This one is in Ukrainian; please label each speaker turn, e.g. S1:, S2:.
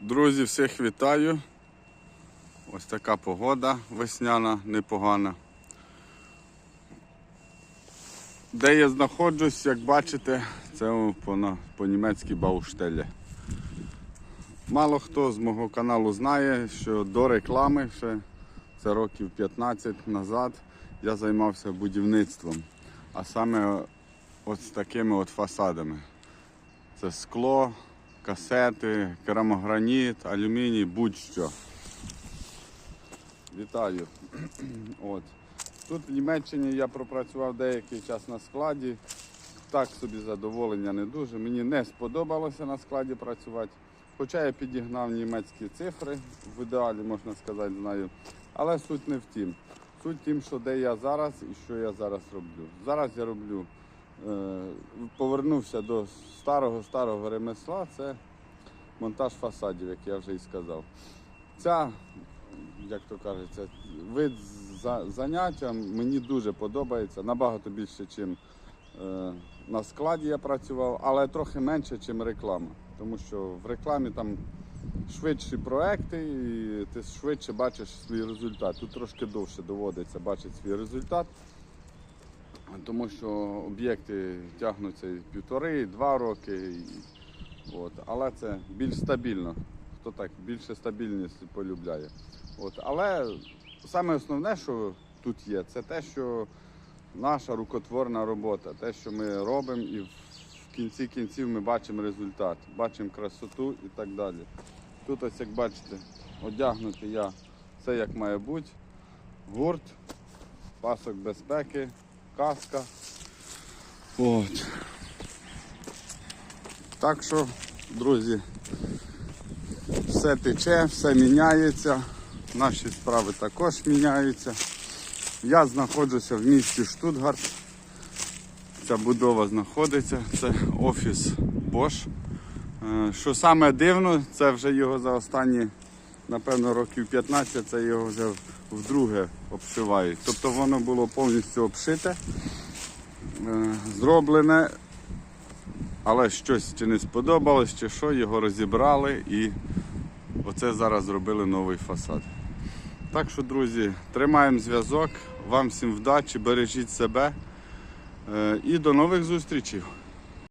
S1: Друзі, всіх вітаю. Ось така погода весняна, непогана. Де я знаходжусь, як бачите, це по, на- по німецькій Бауштелі. Мало хто з мого каналу знає, що до реклами ще це років 15 назад я займався будівництвом, а саме з такими от фасадами. Це скло, касети, керамограніт, алюміній, будь-що. Вітаю. От. Тут в Німеччині я пропрацював деякий час на складі. Так собі задоволення не дуже. Мені не сподобалося на складі працювати. Хоча я підігнав німецькі цифри, в ідеалі можна сказати, знаю. Але суть не в тім. Суть в тім, що де я зараз і що я зараз роблю. Зараз я роблю, повернувся до старого старого ремесла, це монтаж фасадів, як я вже і сказав. Ця, як то кажеться, вид заняття мені дуже подобається, набагато більше, ніж е, на складі я працював, але трохи менше, ніж реклама. Тому що в рекламі там швидші проекти, і ти швидше бачиш свій результат. Тут трошки довше доводиться бачити свій результат, тому що об'єкти тягнуться і півтори, і два роки. І, от. Але це більш стабільно. Хто так більше стабільність полюбляє. От. Але саме основне, що тут є, це те, що наша рукотворна робота, те, що ми робимо, і в кінці кінців ми бачимо результат, бачимо красоту і так далі. Тут, ось як бачите, одягнутий я все як має бути. Гурт, пасок безпеки, каска. От. Так що, друзі, все тече, все міняється. Наші справи також міняються. Я знаходжуся в місті Штутгарт. Ця будова знаходиться, це офіс Bosch. Е, Що саме дивно, це вже його за останні, напевно, років 15, це його вже вдруге обшивають. Тобто воно було повністю обшите, е, зроблене, але щось чи не сподобалось, чи що, його розібрали і оце зараз зробили новий фасад. Так що, друзі, тримаємо зв'язок. Вам всім вдачі, бережіть себе е, і до нових зустрічей.